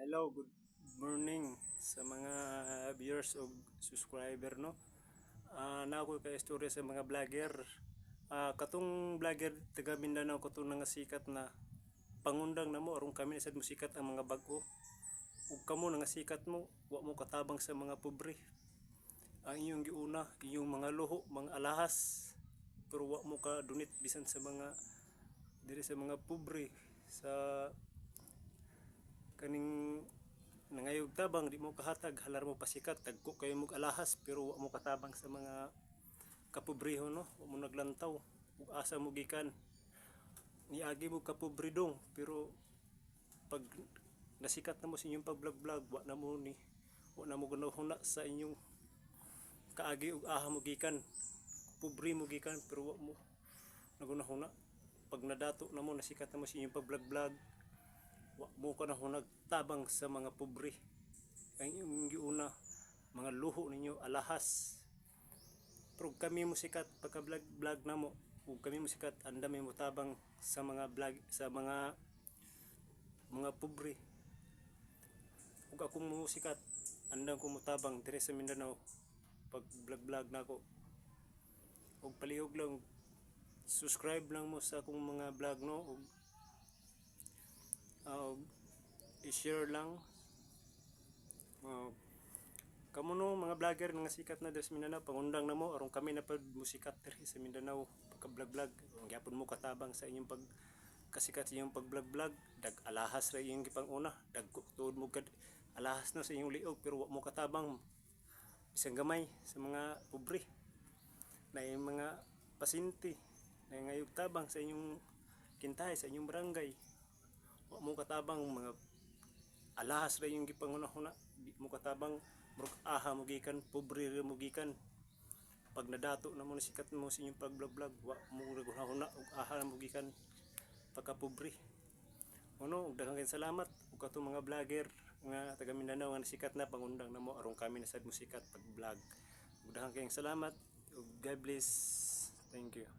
Hello, good morning sa mga viewers o subscriber no. Ah, na ako kay istorya sa mga vlogger. Ah, katong vlogger taga Mindanao katong nga sikat na pangundang na mo aron kami sa musikat ang mga bag-o. Ug kamo nga sikat mo, wa mo katabang sa mga pobre. Ang inyong giuna, inyong mga luho, mga alahas. Pero wa mo ka donate bisan sa mga diri sa mga pobre sa kaning nangayog tabang di mo kahatag halar mo pasikat tagko kayo mo alahas pero wa mo katabang sa mga kapobreho no? Wa mo naglantaw ug asa mo gikan. Niagi mo kapobridong pero pag nasikat na mo sa inyong pag-vlog-vlog wa na mo ni wa na mo gunahuna sa inyong kaagi ug aha mo gikan. Pobre mo gikan pero wa mo nagunahuna. Pag nadato na mo nasikat na mo sa inyong pag-vlog-vlog wa mo ka na ho nagtabang sa mga pobre. Ang inyong giuna mga luho ninyo alahas. Pero kami mo sikat pagka vlog na mo. Ug kami mo sikat andami mo tabang sa mga vlog sa mga mga pobre. Ug akong mo sikat andang ko mo tabang dire sa Mindanao pag vlog vlog na ako. Ug palihog lang. Subscribe lang mo sa akong mga vlog no? Ug uh, i-share lang. Uh, kamo no mga vlogger nga sikat na sa Mindanao. Pangundang na mo aron kami na pag musikat diri sa Mindanao. Pagka vlog vlog gyapon mo katabang sa inyong pag kasikat inyong pag vlog vlog dag alahas ra inyong gipanguna. Dag tuod mo kad alahas na sa inyong liog pero wa mo katabang. Isang gamay sa mga pobre. Na yung mga pasinti. Na ngayog tabang sa inyong kintahay sa inyong barangay. Wa mo katabang mga alahas ra yung gipangunahuna? Di mo katabang murag aha mo gikan pobre ra mo gikan. Pag nadato na mo sikat mo sa inyong pag vlog vlog wa mo gunahuna ug aha mo gikan. Pagka pobre ano ug daghang salamat. Ug kato mga vlogger nga taga Mindanao nga sikat na pangundang na mo aron kami na sad mo sikat pag vlog ug daghang salamat. God bless. Thank you